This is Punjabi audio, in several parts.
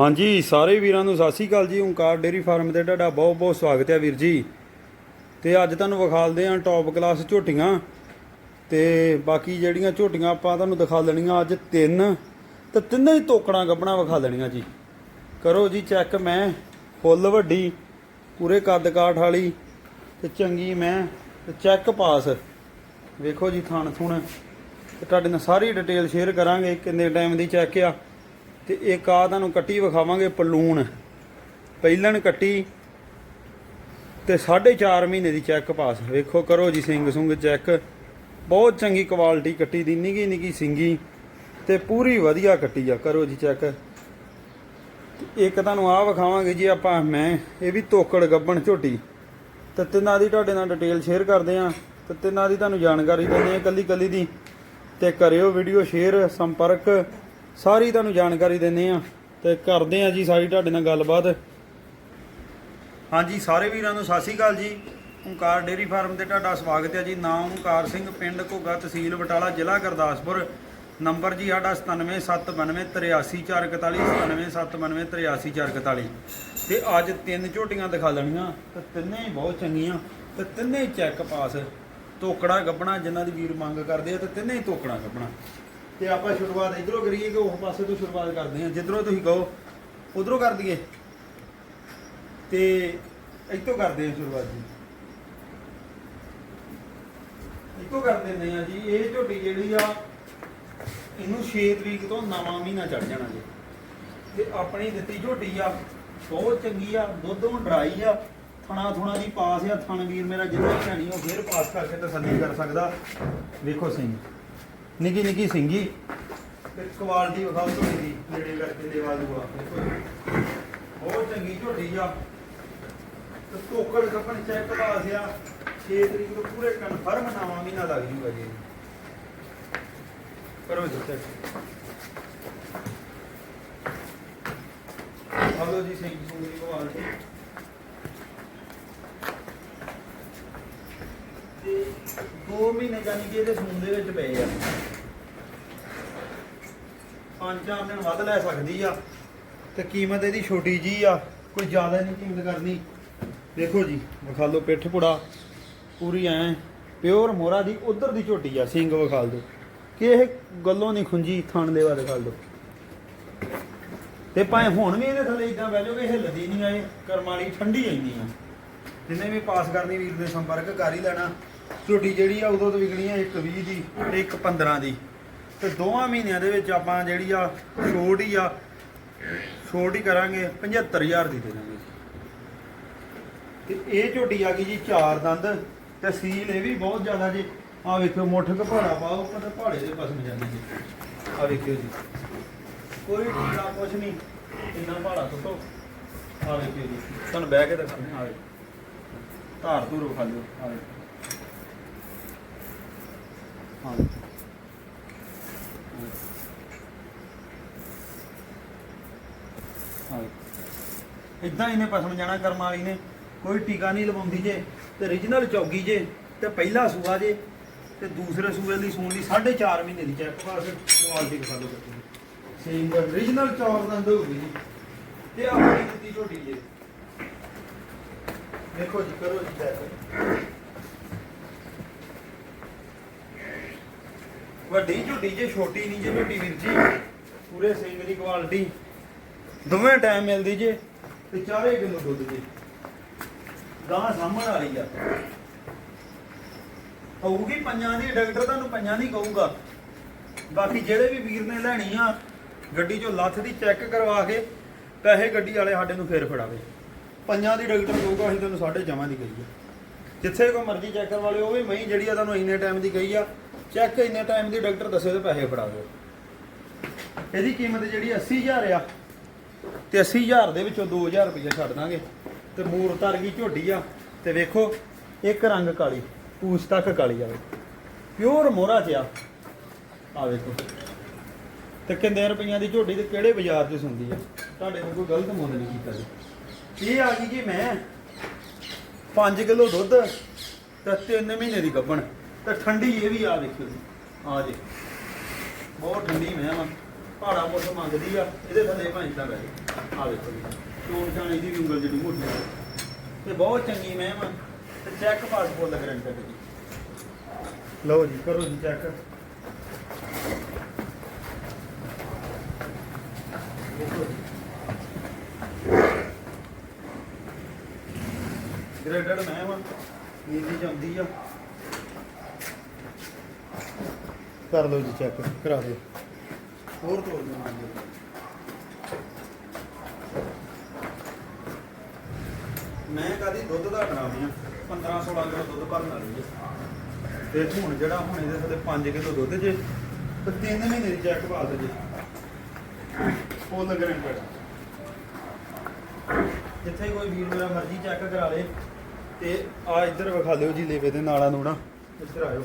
ਹਾਂਜੀ, ਸਾਰੇ ਵੀਰਾਂ ਨੂੰ ਸਤਿ ਸ਼੍ਰੀ ਅਕਾਲ ਜੀ। ਓਂਕਾਰ ਡੇਰੀ ਫਾਰਮ ਤੇ ਤੁਹਾਡਾ ਬਹੁਤ ਬਹੁਤ ਸਵਾਗਤ ਹੈ ਵੀਰ ਜੀ। ਤੇ ਅੱਜ ਤੁਹਾਨੂੰ ਵਿਖਾਲਦੇ ਹਾਂ ਟੌਪ ਕਲਾਸ ਝੋਟੀਆਂ। ਤੇ ਬਾਕੀ ਜਿਹੜੀਆਂ ਝੋਟੀਆਂ ਆਪਾਂ ਤੁਹਾਨੂੰ ਦਿਖਾ ਲੈਣੀਆਂ ਅੱਜ ਤਿੰਨ। ਤੇ ਤਿੰਨੇ ਹੀ ਤੋਕੜਾਂ ਗੱਬਣਾ ਵਿਖਾ ਲੈਣੀਆਂ ਜੀ। ਕਰੋ ਜੀ ਚੈੱਕ ਮੈਂ। ਫੁੱਲ ਵੱਡੀ, ਪੂਰੇ ਕੱਦ ਕਾਠ ਵਾਲੀ ਤੇ ਚੰਗੀ ਮੈਂ। ਤੇ ਚੈੱਕ ਪਾਸ ਵੇਖੋ ਜੀ ਥਣ ਥੁਣ ਤੇ ਤੁਹਾਡੇ ਨਾਲ ਸਾਰੀ ਡਿਟੇਲ ਸ਼ੇਅਰ ਕਰਾਂਗੇ, ਕਿੰਨੇ ਟਾਈਮ ਦੀ ਚੈੱਕ ਆ। ਤੇ ਇੱਕ ਆ ਤੁਹਾਨੂੰ ਕੱਟੀ ਵਿਖਾਵਾਂਗੇ, ਪਲੂਣ। ਪਹਿਲਣ ਕੱਟੀ ਤੇ 4.5 ਮਹੀਨੇ ਦੀ ਚੈੱਕ ਪਾਸ ਵੇਖੋ ਕਰੋ ਜੀ, ਸਿੰਘ ਸੁੰਗ ਚੈੱਕ ਬਹੁਤ ਚੰਗੀ ਕੁਆਲਿਟੀ ਕੱਟੀ ਦੀ, ਨਿੱਗੀ ਨਿੱਗੀ ਸਿੰਗੀ ਤੇ ਪੂਰੀ ਵਧੀਆ ਕੱਟੀ ਆ। ਕਰੋ ਜੀ ਚੈੱਕ ਇੱਕ ਤੁਹਾਨੂੰ ਆ ਵਿਖਾਵਾਂਗੇ ਜੀ ਆਪਾਂ, ਮੈਂ, ਇਹ ਵੀ ਤੋਕੜ ਗੱਬਣ ਝੋਟੀ। ਤੇ ਤਿੰਨਾਂ ਦੀ ਤੁਹਾਡੇ ਨਾਲ ਡਿਟੇਲ ਸ਼ੇਅਰ ਕਰਦੇ ਆ। ਤੇ ਤਿੰਨਾਂ ਦੀ ਤੁਹਾਨੂੰ ਜਾਣਕਾਰੀ ਦਿੰਦੇ ਆ ਕੱਲੀ ਕੱਲੀ ਦੀ। ਤੇ ਕਰਿਓ ਵੀਡੀਓ ਸ਼ੇਅਰ ਸੰਪਰਕ। ਸਾਰੀ ਤੁਹਾਨੂੰ ਜਾਣਕਾਰੀ ਦਿੰਦੇ ਆ ਤੇ ਕਰਦੇ ਆ ਜੀ ਸਾਰੀ ਤੁਹਾਡੇ ਨਾਲ ਗੱਲਬਾਤ। ਹਾਂਜੀ, ਸਾਰੇ ਵੀਰਾਂ ਨੂੰ ਸਤਿ ਸ਼੍ਰੀ ਅਕਾਲ ਜੀ। ਓਂਕਾਰ ਡੇਰੀ ਫਾਰਮ ਤੇ ਤੁਹਾਡਾ ਸਵਾਗਤ ਹੈ ਜੀ। ਨਾਮ ਓਂਕਾਰ ਸਿੰਘ, ਪਿੰਡ ਘੋਗਾ ਤਹਿਸੀਲ ਬਟਾਲਾ, ਜ਼ਿਲ੍ਹਾ ਗੁਰਦਾਸਪੁਰ। ਨੰਬਰ ਜੀ ਸਾਡਾ 9779383441 9779383441 ਤੇ ਅੱਜ ਤਿੰਨ ਝੋਟੀਆਂ ਦਿਖਾ ਲੈਣੀਆਂ। ਤੇ ਤਿੰਨੇ ਹੀ ਬਹੁਤ ਚੰਗੀਆਂ। ਤੇ ਤਿੰਨੇ ਹੀ ਚੈੱਕ ਪਾਸ ਤੋਕੜਾ ਗੱਬਣਾ ਜਿਨ੍ਹਾਂ ਦੀ ਵੀਰ ਮੰਗ ਕਰਦੇ ਆ, ਤੇ ਤਿੰਨੇ ਹੀ ਤੋਕੜਾ ਗੱਬਣਾ ਤੇ ਆਪਾਂ ਸ਼ੁਰੂਆਤ ਇਧਰੋਂ ਕਰੀਏ ਕਿ ਉਸ ਪਾਸੇ ਤੋਂ ਸ਼ੁਰੂਆਤ ਕਰਦੇ ਹਾਂ। ਜਿੱਧਰੋਂ ਤੁਸੀਂ ਕਹੋ, ਉਧਰੋਂ ਕਰ ਦਈਏ। ਤੇ ਇੱਥੋਂ ਕਰਦੇ ਹਾਂ ਸ਼ੁਰੂਆਤ ਜੀ। ਇੱਥੋਂ ਕਰ ਦਿੰਦੇ ਆ ਜੀ। ਇਹ ਝੋਟੀ ਜਿਹੜੀ ਆ, ਇਹਨੂੰ 6 ਤਰੀਕ ਤੋਂ ਨਵਾਂ ਮਹੀਨਾ ਚੜ ਜਾਣਾ ਜੀ। ਤੇ ਆਪਣੀ ਦਿੱਤੀ ਝੋਟੀ ਆ, ਬਹੁਤ ਚੰਗੀ ਆ, ਦੁੱਧੋਂ ਡਰਾਈ ਆ। ਥਣਾ ਥੁਣਾ ਦੀ ਪਾਸ ਆ। ਥਣ ਵੀਰ ਮੇਰਾ ਜਿੰਨਾ ਹੀ ਉਹ ਫੇਰ ਪਾਸ ਕਰਕੇ ਤਸੱਲੀ ਕਰ ਸਕਦਾ। ਵੇਖੋ ਸਿੰਘ ਨਿੱਕੀ ਨਿੱਕੀ ਸਿੰਗੀ। ਤੇ ਕੁਆਲਿਟੀ ਵਿਖਾਓ ਝੋਟੀ ਦੀ ਨੇੜੇ ਕਰਕੇ ਦੇਵਾ ਦੂਆ। ਬਹੁਤ ਚੰਗੀ ਝੋਟੀ ਆ। ਤੇ ਟੋਕੜ ਕੱਪਣ ਚੈੱਕ ਪਾਸ ਆ 6 ਤਰੀਕ ਨੂੰ ਪੂਰੇ ਕਨਫਰਮ ਨਵਾਂ ਮਹੀਨਾ ਲੱਗ ਜੂਗਾ ਜੀ। ਕਰੋ ਜੀ ਚੈੱਕ ਹਲੋ ਜੀ ਸਿੰਘ ਸੁੰਦਰੀ ਕੁਆਲਿਟੀ। 2 ਮਹੀਨੇ ਜਾਨੀ ਕਿ ਇਹਦੇ ਸੂਨ ਦੇ ਵਿੱਚ ਪਏ ਆ। ਪੰਜ ਚਾਰ ਦਿਨ ਵੱਧ ਲੈ ਸਕਦੀ ਆ। ਤੇ ਕੀਮਤ ਇਹਦੀ ਛੋਟੀ ਜੀ ਆ, ਕੋਈ ਜ਼ਿਆਦਾ ਨਹੀਂ ਕੀਮਤ ਕਰਨੀ। ਦੇਖੋ ਜੀ, ਵਿਖਾ ਲਓ ਪਿੱਠ ਪੁੜਾ, ਪੂਰੀ ਐ। ਪਿਓਰ ਮੋਰਾ ਦੀ ਉਧਰ ਦੀ ਝੋਟੀ ਆ ਸਿੰਘ ਵਿਖਾਲ ਦੋ ਕਿ ਇਹ ਗੱਲੋਂ ਨਹੀਂ ਖੁੰਜੀ ਥਣ ਦੇ ਵਾਲੇ ਦਿਖਾਲ ਦੋ ਤੇ ਭਾਵੇਂ ਹੁਣ ਵੀ ਇਹਦੇ ਥੱਲੇ ਇਦਾਂ ਬਹਿ ਜਾਓਗੇ, ਹਿੱਲਦੀ ਨਹੀਂ ਆਏ ਕਰਮਾਲੀ ਠੰਡੀ ਇੰਨੀ ਆ। ਜਿੰਨੇ ਵੀ ਪਾਸ ਕਰਨੀ ਵੀਰ ਦੇ ਸੰਪਰਕ, ਕਰ ਹੀ ਲੈਣਾ। ਝੋਟੀ ਜਿਹੜੀ ਆ ਉਦੋਂ ਤੋਂ ਵਿਕਣੀ ਆ ਇੱਕ 20 ਦੀ ਤੇ ਇੱਕ 15 ਦੀ। ਤੇ ਦੋਵਾਂ ਮਹੀਨਿਆਂ ਦੇ ਵਿੱਚ ਆਪਾਂ ਜਿਹੜੀ ਆ ਛੋਟ ਹੀ ਆ, ਛੋਟ ਹੀ ਕਰਾਂਗੇ 75000 ਦੀ ਦੇ ਤੇ ਇਹ ਝੋਟੀ ਆ ਗਈ ਜੀ ਚਾਰ ਦੰਦ, ਤੇ ਸੀਲ ਇਹ ਵੀ ਬਹੁਤ ਜ਼ਿਆਦਾ ਜੀ। ਆ ਵੇਖੋ ਮੁੱਠ ਘਪਾੜਾ ਪਾਓ, ਉੱਪਰ ਪਹਾੜੇ ਦੇ ਪਸਮ ਜਾਂਦੇ ਜੀ। ਆ ਵੇਖਿਓ ਜੀ। ਕੋਈ ਢੀਲਾ ਕੁਛ ਨਹੀਂ, ਇੰਨਾ ਪਹਾੜਾ ਸੁੱਟੋ। ਆ ਵੇਖਿਓ ਜੀ। ਤੁਹਾਨੂੰ ਬਹਿ ਕੇ ਦਿਖਾਉਂਦੇ ਆ ਵੇ ਧਾਰ ਧੂਰ ਖਾ ਲਿਓ ਆ ਵੇ ਇਦਾਂ ਇਹਨੇ ਪਸਮ ਜਾਣਾ ਕਰਮ ਵਾਲੀ ਨੇ। ਕੋਈ ਟੀਕਾ ਨਹੀਂ ਲਵਾਉਂਦੀ ਜੇ, ਤੇ origignal ਚੌਗੀ ਜੇ, ਤੇ ਪਹਿਲਾ ਸੂਆ ਜੇ, ਤੇ ਦੂਸਰੇ ਸੂਏ ਦੀ ਸੂਣ ਦੀ 4.5 ਮਹੀਨੇ ਦੀ ਚੈੱਕ ਪਾਸ ਕੁਆਲਿਟੀ ਦਿਖਾ ਲਓ ਬੱਚੇ ਸੇਮ origignal ਚੌਕ ਦੰਦ ਹੋਊਗੀ ਜੀ। ਤੇ ਆਪਣੀ ਦਿੱਤੀ ਝੋਟੀ ਜੇ। ਦੇਖੋ ਜੀ, ਕਰੋ ਜੀ ਚੈੱਕ ਵੱਡੀ ਝੋਟੀ ਜੇ ਛੋਟੀ ਨਹੀਂ ਜੇ ਝੋਟੀ ਵੀਰ ਜੀ। ਪੂਰੇ ਸਿੰਘ ਦੀ ਕੁਆਲਿਟੀ ਦੋਵੇਂ ਟਾਈਮ ਮਿਲਦੀ ਜੇ। ਤੇ 4 ਕਿਲੋ ਦੁੱਧ ਜੇ। ਗਾਂ ਸਾਹਮਣ ਵਾਲੀ ਆ। ਹੋਊਗੀ ਪੰਜਾਂ ਦੀ ਡਾਕਟਰ ਤੁਹਾਨੂੰ ਪੰਜਾਂ ਦੀ ਕਹੂਗਾ। ਬਾਕੀ ਜਿਹੜੇ ਵੀ ਵੀਰ ਨੇ ਲੈਣੀ ਆ ਗੱਡੀ ਚੋਂ ਲੱਥ ਦੀ ਚੈੱਕ ਕਰਵਾ ਕੇ ਪੈਸੇ ਗੱਡੀ ਵਾਲੇ ਸਾਡੇ ਨੂੰ ਫੇਰ ਫੜਾਵੇ। ਪੰਜਾਂ ਦੀ ਡਾਕਟਰ ਕਹੂਗਾ ਅਸੀਂ ਤੁਹਾਨੂੰ ਸਾਢੇ ਜਮਾਂ ਦੀ ਕਹੀ ਆ। ਜਿੱਥੇ ਕੋ ਮਰਜ਼ੀ ਚੈੱਕ ਕਰਵਾ ਲਿਓ ਉਹ ਵੀ ਮਹੀਂ ਜਿਹੜੀ ਆ ਤੁਹਾਨੂੰ ਇੰਨੇ ਟਾਈਮ ਦੀ ਕਹੀ ਆ। ਚੈੱਕ ਇੰਨੇ ਟਾਈਮ ਦੀ ਡਾਕਟਰ ਦੱਸੇ ਤੇ ਪੈਸੇ ਫੜਾ ਦਿਓ। ਇਹਦੀ ਕੀਮਤ ਜਿਹੜੀ 80000 ਆ ਤੇ 80000 ਦੇ ਵਿੱਚੋਂ 2000 ਰੁਪਏ ਛੱਡ ਦਾਂਗੇ। ਤੇ ਮੂਰ ਤਰ ਗਈ ਝੋਡੀ ਆ ਤੇ ਵੇਖੋ, ਇੱਕ ਰੰਗ ਕਾਲੀ ਪੂਛ ਤੱਕ ਕਾਲੀ ਆਵੇ ਪਿਓਰ ਮੋਹਰਾ ਚ ਆ ਆ ਵੇਖੋ। ਤੇ ਕਿੰਨੇ ਰੁਪਈਆਂ ਦੀ ਝੋਡੀ ਤੇ ਕਿਹੜੇ ਬਾਜ਼ਾਰ 'ਚ ਸੁੰਦੀ ਆ? ਤੁਹਾਡੇ ਨੂੰ ਕੋਈ ਗਲਤ ਮੁੱਲ ਨਹੀਂ ਕੀਤਾ ਜੀ। ਇਹ ਆ ਗਈ ਜੀ ਮੈਂ 5 ਕਿਲੋ ਦੁੱਧ ਤੇ 3 ਮਹੀਨੇ ਦੀ ਗੱਭਣ। ਤੇ ਠੰਡੀ ਇਹ ਵੀ ਆ ਦੇਖਿਓ ਜੀ। ਆ ਜੀ। ਬਹੁਤ ਠੰਡੀ ਮੈਂ ਵਾ। ਪਹਾੜਾ ਮੁੱਠ ਮੰਗਦੀ ਆ। ਇਹਦੇ ਥੱਲੇ ਭਾਂ ਤਾਂ ਬੈ ਆ ਵੇਖੋ ਜੀ। ਚੋਣ ਚਾਣੀ ਦੀ ਵੀ ਉਂਗਲ ਜਿਹੜੀ ਮੋਟੀ ਆ। ਤੇ ਬਹੁਤ ਚੰਗੀ ਮਹਿਮ ਆ ਤੇ ਚੈੱਕ ਪਾਸ ਫੁੱਲ ਗਰੰਟੀ ਜੀ ਲਓ ਜੀ, ਕਰੋ ਜੀ ਚੈੱਕ ਗ੍ਰੇਡਡ ਮਹਿਮ ਆ ਨੀਂਦੀ ਜਾਂਦੀ ਆ। ਕਰ ਲਓ ਜੀ ਚੈੱਕ ਕਰਾ ਦਿਓ। ਹੋਰ ਤੋੜ ਦਿਓ। ਮੈਂ ਕਦੀ ਦੁੱਧ ਦਾ ਡਰਾਉਂਦੀ ਆ 15 16 ਕਿਲੋ ਦੁੱਧ ਭਰਨ ਵਾਲੀ ਤੇ ਹੁਣ ਜਿਹੜਾ ਹੁਣ ਇਹਦੇ ਥੱਲੇ 5 ਕਿਲੋ ਦੁੱਧ ਜੇ, ਤੇ 3 ਮਹੀਨੇ ਦੀ ਚੈੱਕ ਪਾ ਦੇ ਜੇ। ਫੁੱਲ ਗਰੰਟਡ ਜਿੱਥੇ ਕੋਈ ਵੀਰ ਮੇਰਾ ਮਰਜ਼ੀ ਚੈੱਕ ਕਰਾ ਲੇ, ਤੇ ਆ ਇੱਧਰ ਵਿਖਾ ਲਿਓ ਜੀ ਲੇਵੇ ਦੇ ਨਾਲਾ ਨੂੜਾ। ਇੱਧਰ ਆਇਓ।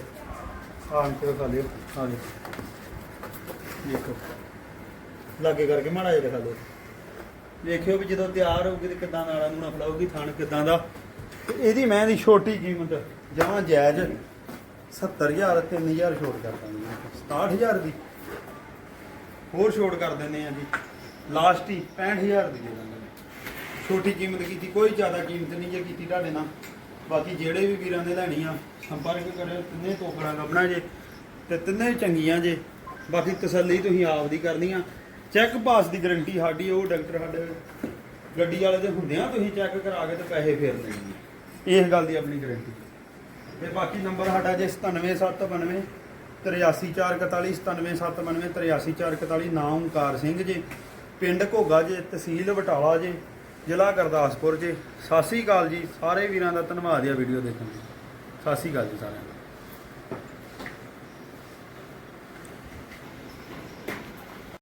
ਆ ਅੰਕ ਵਿਖਾ ਲਿਓ ਆ ਜੀ ਦੇਖੋ। ਲਾਗੇ ਕਰਕੇ ਮਾੜਾ ਜਿਹਾ ਦਿਖਾ ਲਿਓ ਵੇਖਿਓ ਵੀ ਜਦੋਂ ਤਿਆਰ ਹੋਊਗੀ ਤੇ ਕਿੱਦਾਂ ਨਾਲਾ ਨੂਣਾ ਫਲਾਊਗੀ ਥਣ ਕਿੱਦਾਂ ਦਾ। ਤੇ ਇਹਦੀ ਮੈਂ ਦੀ ਛੋਟੀ ਕੀਮਤ ਜਮਾਂ ਜਾਇਜ਼ 70000 3000 ਛੋਟ ਕਰ ਦਾਂਗੇ 67000 ਦੀ। ਹੋਰ ਛੋਟ ਕਰ ਦਿੰਦੇ ਆ ਜੀ। ਲਾਸਟ ਹੀ 65000 ਦੀ ਦੇ ਦਾਂਗੇ ਛੋਟੀ ਕੀਮਤ ਕੀਤੀ, ਕੋਈ ਜ਼ਿਆਦਾ ਕੀਮਤ ਨਹੀਂ ਜੇ ਕੀਤੀ ਤੁਹਾਡੇ ਨਾਲ। ਬਾਕੀ ਜਿਹੜੇ ਵੀ ਵੀਰਾਂ ਨੇ ਲੈਣੀ ਆ ਸੰਪਰਕ ਕਰਿਓ, ਤਿੰਨੇ ਟੋਕਰਾਂ ਲੱਭਣਾ ਜੇ, ਤੇ ਤਿੰਨੇ ਚੰਗੀਆਂ ਜੇ। ਬਾਕੀ ਤਸੱਲੀ ਤੁਸੀਂ ਆਪ ਦੀ ਕਰਨੀ ਆ। ਚੈੱਕ ਪਾਸ ਦੀ ਗਾਰੰਟੀ ਸਾਡੀ, ਉਹ ਡਾਕਟਰ ਸਾਡੇ ਗੱਡੀ ਵਾਲੇ ਦੇ ਹੁੰਦੇ ਆ, ਤੁਸੀਂ ਚੈੱਕ ਕਰਾ ਕੇ ਤੇ ਪੈਸੇ ਫੇਰ ਲੈਣੇ ਇਸ ਗੱਲ ਦੀ ਆਪਣੀ ਗਾਰੰਟੀ। ਤੇ ਬਾਕੀ ਨੰਬਰ ਸਾਡਾ ਜੇ 97792 83441 97792 83441 ਨਾਮ ਓਮਕਾਰ ਸਿੰਘ ਜੀ। ਪਿੰਡ ਘੋਗਾ ਜੇ, ਤਹਿਸੀਲ ਬਟਾਲਾ ਜੇ। ਜ਼ਿਲ੍ਹਾ ਗੁਰਦਾਸਪੁਰ ਜੇ। ਸਤਿ ਸ੍ਰੀ ਅਕਾਲ ਜੀ। ਸਾਰੇ ਵੀਰਾਂ ਦਾ ਧੰਨਵਾਦ ਆ ਵੀਡੀਓ ਦੇਖਣ ਲਈ ਸਤਿ ਸ੍ਰੀ ਅਕਾਲ ਜੀ ਸਾਰਿਆਂ ਨੂੰ